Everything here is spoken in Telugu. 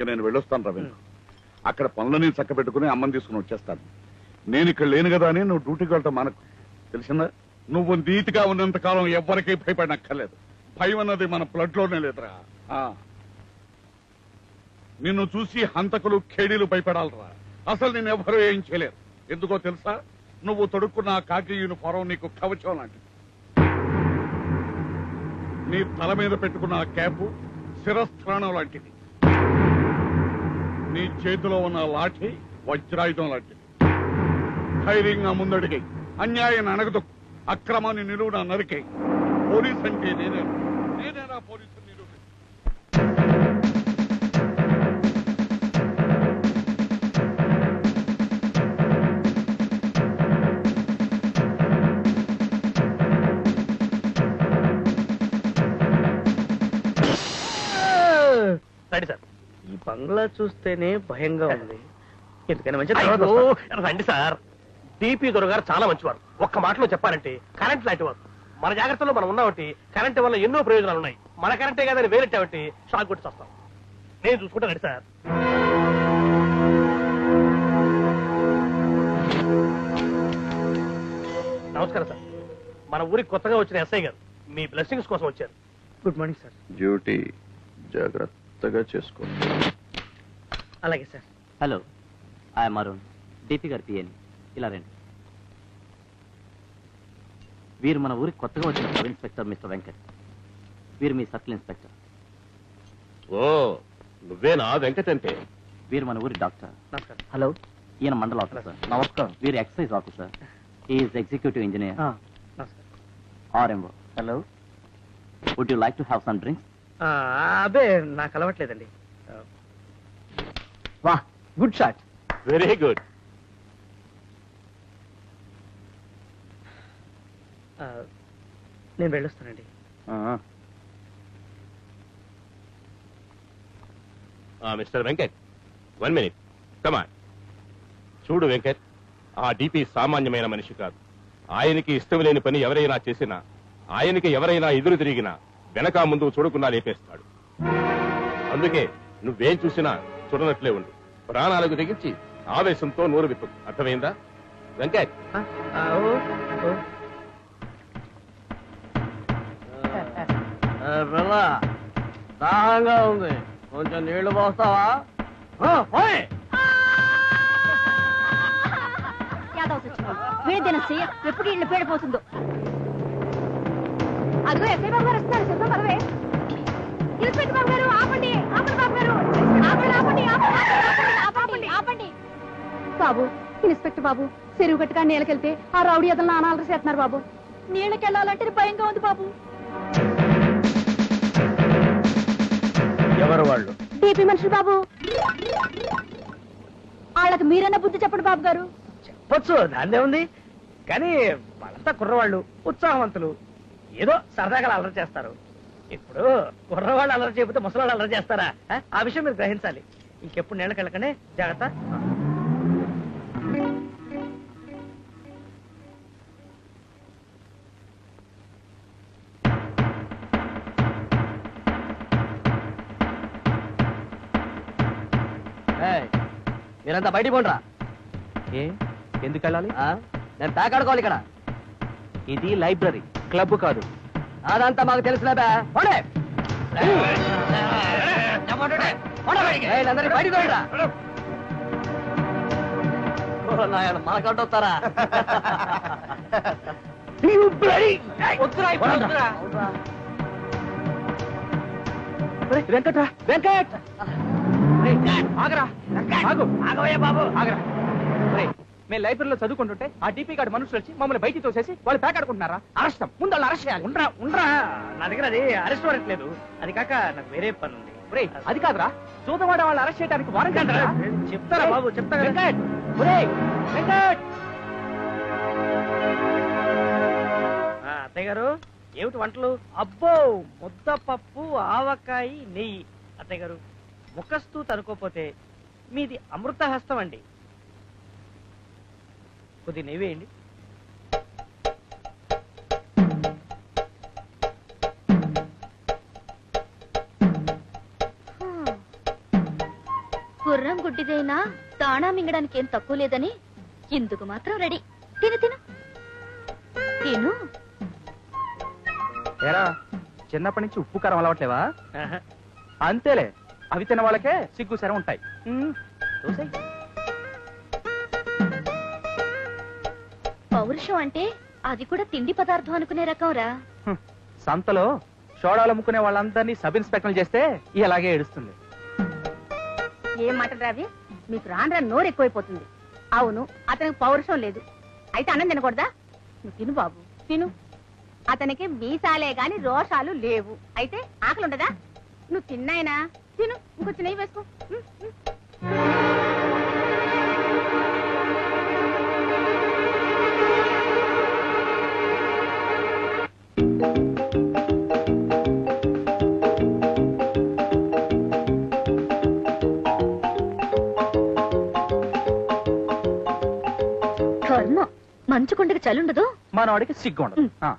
ఇంక నేను వెళ్ళొస్తాను రవీంద్ర. అక్కడ పనులని చక్క పెట్టుకుని అమ్మని తీసుకుని వచ్చేస్తాను. నేను ఇక్కడ లేను కదా అని నువ్వు డ్యూటీకి వెళ్ళటం మనకు. తెలిసిందా? నువ్వు నీతిగా ఉన్నంత కాలం ఎవ్వరికీ భయపడనక్కర్లేదు. భయం అన్నది మన బ్లడ్లోనే లేదురా. ఆ. నిన్ను చూసి హంతకులు ఖేడీలు భయపడాలరా. అసలు నేను ఎవరు ఏం చేయలేరు. ఎందుకో తెలుసా? నువ్వు తొడుక్కున్న కాకి యూనిఫారం నీకు కవచం లాంటిది. నీ తల మీద పెట్టుకున్న క్యాపు శిరస్థానం లాంటిది. నీ చేతిలో ఉన్న లాఠీ వజ్రాయుధం లాంటిది. ధైర్యంగా ముందడిగి అన్యాయాన్ని అనగదు అక్రమాన్ని నిలువున నరికే పోలీస్ అంటే నేనే నేనేనా పోలీసు సరే సార్. బంగ్లా చూస్తేనే భయంగా ఉంది. ఎందుకైనా మంచి తర్వాత అయ్యో. రండి సార్. డిపి దొరగారు చాలా మంచివారు. ఒక్క మాటలో చెప్పారంటే కరెంట్ లాంటి వారు మన జాగ్రత్తలో మనం ఉన్నామంటే కరెంట్ వల్ల ఎన్నో ప్రయోజనాలు ఉన్నాయి. మన కరెంటే కాదని వేరెట్టామంటే షాక్ కొట్టి వస్తాం నేను చూసుకుంటానండి సార్. నమస్కారం సార్. మన ఊరికి కొత్తగా వచ్చిన ఎస్ఐ గారు మీ బ్లెస్సింగ్స్ కోసం వచ్చారు. Good morning sir. డ్యూటీ జాగ్రత్తగా చేసుకో అలాగే sir. Hello I'm Arun D గారి పిఎని ఇలా రండి. వీరు మన ఊరికి కొత్తగా వచ్చిన సబ్ ఇన్స్పెక్టర్ మిస్టర్ వెంకట్. వీరు మీ సర్కిల్ ఇన్స్పెక్టర్. ఓ నువ్వేనా వెంకట్ అంటే? వీరు మన ఊరి డాక్టర్. నమస్కారం. హలో ఈయన మండల ఆఫీసర్ నమస్కారం. వీరు excise officer. Is executive engineer నమస్కారం. RMO hello would you like to have some drinks ఆ, అబ్బే నాకు అలవట్లేదండి. వా గుడ్ షాట్. Very good. నేను వెళ్ళొస్తానండి. Mister Venkat one minute. Come on చూడు వెంకట్ ఆ డిపి సామాన్యమైన మనిషి కాదు. ఆయనకి ఇష్టం లేని పని ఎవరైనా చేసినా ఆయనకి ఎవరైనా ఎదురు తిరిగినా వెనక ముందు చూడకుండా లేపేస్తాడు. అందుకే నువ్వేం చూసినా చూడనట్లే ఉండు. ప్రాణాలకు తెగించి ఆవేశంతో నోరు విప్పు. అర్థమైందా? ఓ. పిల్ల దాహంగా ఉంది. కొంచెం నీళ్ళు పోస్తావా? వేదనసి ఎప్పుడు ఇల్లు పేడిపోతుందో అదిగో ఎస్ఐ బాబు గారు వస్తున్నారు చెప్ప పదవే. ఇన్స్పెక్టర్ బాబు గారు ఆపండి. బాబు ఇన్స్పెక్టర్ బాబు చెరువు గట్టుగా నీళ్ళకెళ్తే ఆ రౌడీ అతను నానాలు చేస్తున్నారు బాబు. నీళ్ళకెళ్ళాలంటే భయంగా ఉంది బాబు. ఎవరు వాళ్ళు? డీపీ మనుషులు బాబు. వాళ్ళకి మీరన్నా బుద్ధి చెప్పండి బాబు గారు. చెప్పొచ్చు దాన్నే ఉంది. కానీ వాళ్ళంతా కుర్రవాళ్ళు ఉత్సాహవంతులు. ఏదో సరదాగా అల్లరి చేస్తారు. ఇప్పుడు కుర్రవాళ్ళు అల్లరి చేయకపోతే ముసలాళ్ళు అల్లరి చేస్తారా? ఆ? విషయం మీరు గ్రహించాలి. ఇంకెప్పుడు నీళ్ళకి వెళ్ళకనే జాగ్రత్త. మీరంతా బయటికి పోండ్రా. ఏ? ఎందుకు వెళ్ళాలి? నేను తాకాడుకోవాలి ఇక్కడ. ఇది లైబ్రరీ. క్లబ్ కాదు. అదంతా మాకు తెలిసిన పోండే. అందరి బయటికి పోయిరా నాయన మనకంటూ వస్తారా? వెంకట్రా. వెంకట్! ఆగరా. ఆగు. ఆగవయ్యా బాబు. ఆగరా. మేము లైబ్రరీలో చదువుకుంటుంటే ఆ టీపీ గార్డు మనుషులు వచ్చి మమ్మల్ని బయటికి తోసేసి వాళ్ళు పేకాడుకుంటున్నారా అరెస్టం ముందు వాళ్ళు అరెస్ట్ చేయాలి. ఉండరా ఉండరా. నా దగ్గర అది అరెస్ట్ వారెంట్ లేదు. అది కాక నాకు వేరే పని ఉంది. అది కాదురా. చూదవాడ వాళ్ళు అరెస్ట్ చేయడానికి వారెంట్ చెప్తారా బాబు? చెప్తా వెంకట్. వెంకట్. అత్తయ్య గారు ఏమిటి వంటలు? అబ్బో ముద్దపప్పు ఆవకాయ నెయ్యి. అత్తయ్య గారు ముఖస్తూ తనుకోపోతే మీది అమృత హస్తం అండి కొద్ది నెయ్యి వేయండి. గుర్రం గుడ్డిదైనా దాణా మింగడానికి ఏం తక్కువ లేదని ఇందుకు మాత్రం రెడీ. తిను తిను. తిను. ఏరా చిన్నప్పటి నుంచి ఉప్పు కారం అలవట్లేవా? అంతేలే అవి తిన వాళ్ళకే సిగ్గు శరం ఉంటాయి. పౌరుషం అంటే అది కూడా తిండి పదార్థం అనుకునే రకం రా. సంతలో సోడాలు అమ్ముకునే వాళ్ళందరినీ సబ్ ఇన్స్పెక్టర్ చేస్తే ఇలాగే ఏడుస్తుంది. ఏం మాటలు రావి మీకు రాను రాను నోరు ఎక్కువైపోతుంది. అవును అతనికి పౌరుషం లేదు. అయితే అన్నం తినకూడదా? నువ్వు తిను బాబు. తిను. అతనికి మీసాలే గాని రోషాలు లేవు. అయితే ఆకలి ఉండదా నువ్వు తిన్నాయినా? తిను ఇంకొంచెం నెయ్యి వేసుకో. మంచుకొండకి చలుండదు మనవాడికి సిగ్గు ఉండదు ఆ.